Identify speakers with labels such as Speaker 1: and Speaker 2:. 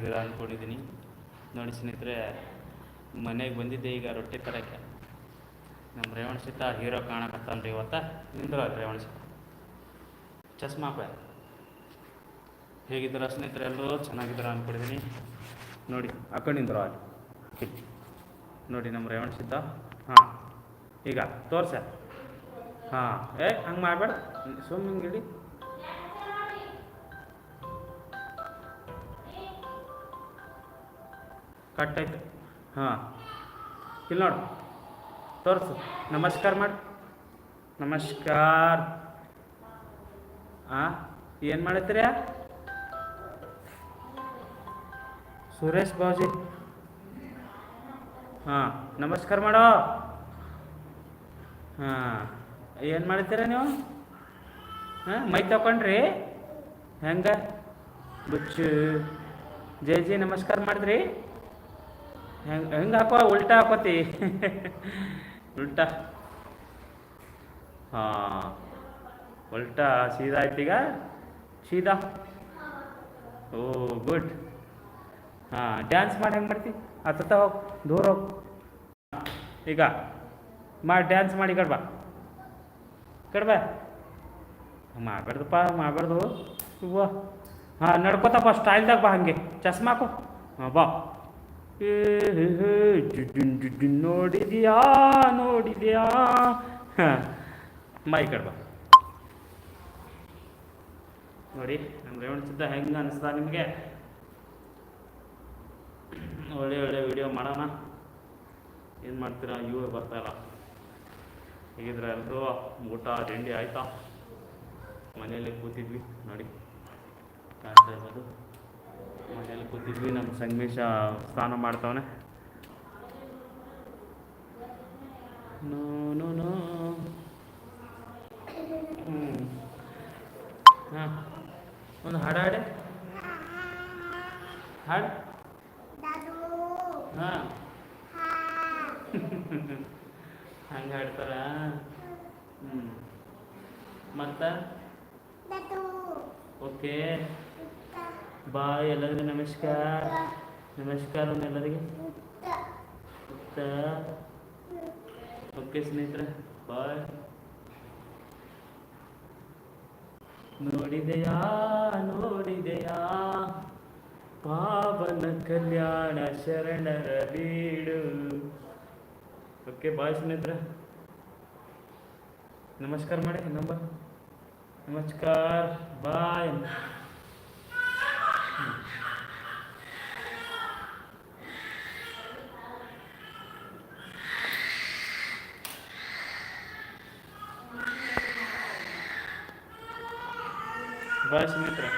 Speaker 1: ಚೆನ್ನಾಗಿದ್ದೀರಾ ಅಂದ್ಕೊಂಡಿದ್ದೀನಿ ನೋಡಿ ಸ್ನೇಹಿತರೆ, ಮನೆಗೆ ಬಂದಿದ್ದೆ ಈಗ ರೊಟ್ಟಿ ತರಕ್ಕೆ ನಮ್ಮ ರೇವಣ ಸಿತ ಹೀರೋ ಕಾಣಕತ್ತಾನ್ರಿ ಇವತ್ತ. ನಿಂದ್ರ ರೇವಣ ಸಿತ. ಚಸ್ಮಾ ಹೇಗಿದ್ದೀರಾ ಸ್ನೇಹಿತರೆ, ಎಲ್ಲರೂ ಚೆನ್ನಾಗಿದ್ದೀರ ಅಂದ್ಕೊಂಡಿದ್ದೀನಿ ನೋಡಿ ಅಕ್ಕಂಡಿಂದ್ರ ಅಲ್ಲಿ. ನೋಡಿ ನಮ್ಮ ರೇವಣ ಸಿದ್ದ ಹಾಂ, ಈಗ ತೋರ್ಸ. ಹಾಂ, ಏ, ಹಂಗೆ ಮಾಡಬೇಡ. ಸುಮ್ಮನೆ ಇಡಿ. ಕಟ್ ಆಯ್ತು. ಹಾಂ. ಇಲ್ಲಿ ನೋಡು. ತೋರಿಸು. ನಮಸ್ಕಾರ ಮಾಡಿ. ನಮಸ್ಕಾರ. ಹಾಂ ಏನು ಮಾಡತ್ತೀರ ಸುರೇಶ್ ಬಾಜಿ ಹಾಂ, ನಮಸ್ಕಾರ ಮಾಡೋ. ಹಾಂ, ಏನು ಮಾಡ್ತೀರ ನೀವು? ಹಾಂ, ಮೈ ತಗೊಂಡ್ರಿ. ಹೆಂಗೆ? ಬುಚ್ಚು. ಜೈ ಜಿ, ನಮಸ್ಕಾರ ಮಾಡಿದ್ರಿ. ಹೆಂಗೆ ಹೆಂಗೆ ಹಾಕೋ ಉಲ್ಟಾ ಹಾಕೋತಿ? ಉಲ್ಟಾ. ಹಾಂ. ಉಲ್ಟಾ ಸೀದಾ ಆಯ್ತೀಗ? ಸೀದಾ. ಓ, ಗುಡ್. ಹಾಂ ಡ್ಯಾನ್ಸ್ ಮಾಡಿ ಹೆಂಗೆ ಮಾಡ್ತಿ? ಹತ್ತ ಹೋಗಿ, ದೂರ ಹೋಗಿ. ಈಗ, ಮಾಡಿ ಡ್ಯಾನ್ಸ್ ಮಾಡಿ ಕಡ್ಬಾ ಕಡ್ಬಾ ಮಾಡಬಾರ್ದಪ್ಪ, ಮಾಡಬಾರ್ದು. ಇವ್ವ ಹಾಂ, ನಡ್ಕೋತಪ್ಪ ಸ್ಟೈಲ್ದಾಗ ಬಾ ಹಾಗೆ. ಚಸ್ಮಾ ಹಾಕು. ಹಾಂ, ಬಾ. ನೋಡಿದ್ಯಾ ನೋಡಿದ್ಯಾ? ಮೈ ಕಡ್ಬಾ. ನೋಡಿ ನಮ್ಮ ರೇವಣ ಸಿದ್ಧ ಹೆಂಗೆ ಅನಿಸ್ದ ನಿಮಗೆ? ಒಳ್ಳೆ ಒಳ್ಳೆ ವಿಡಿಯೋ ಮಾಡೋಣ. ಏನು ಮಾಡ್ತೀರಾ? ಇವ್ರು ಬರ್ತಾ ಇಲ್ಲ. ಹೇಗಿದ್ರೆ ಎಲ್ಲರೂ ಊಟ, ತಿಂಡಿ ಆಯ್ತಾ? ಮನೆಯಲ್ಲಿ ಕೂತಿದ್ವಿ. ನೋಡಿ, ಕಾಣ್ತಾ ಇರ್ಬೋದು ಮನೆಯಲ್ಲಿ ಕೂತಿದ್ವಿ ನಮ್ಮ ಸಂಗಮೇಶ ಸ್ನಾನ ಮಾಡ್ತಾವನೆ. ಹಾಂ. ಒಂದು ಹಾಡು ಹಾಡೆ. ಹಾಡು. ಹಾಂ. ಹಂಗೆ ಹಾಡ್ತಾರ? ಹ್ಞೂ ಮತ್ತು? ಓಕೆ. ಬಾಯ್ ಎಲ್ಲರಿಗೂ ನಮಸ್ಕಾರ. ನಮಸ್ಕಾರ ಎಲ್ಲರಿಗೆ. ಓಕೆ ಸ್ನೇಹಿತರೆ, ಬಾಯ್. ನೋಡಿದೆಯಾ ನೋಡಿದೆಯಾ? ಪಾವನ ಕಲ್ಯಾಣ ಶರಣರ ಬೀಡು. ಓಕೆ ಬಾಯ್ ಸ್ನೇಹಿತರೆ. ನಮಸ್ಕಾರ ಮಾಡಿ, ನಂಬರ್. ನಮಸ್ಕಾರ, ಬಾಯ್. ಬಾಯ್ ಸ್ನೇಹಿತರೆ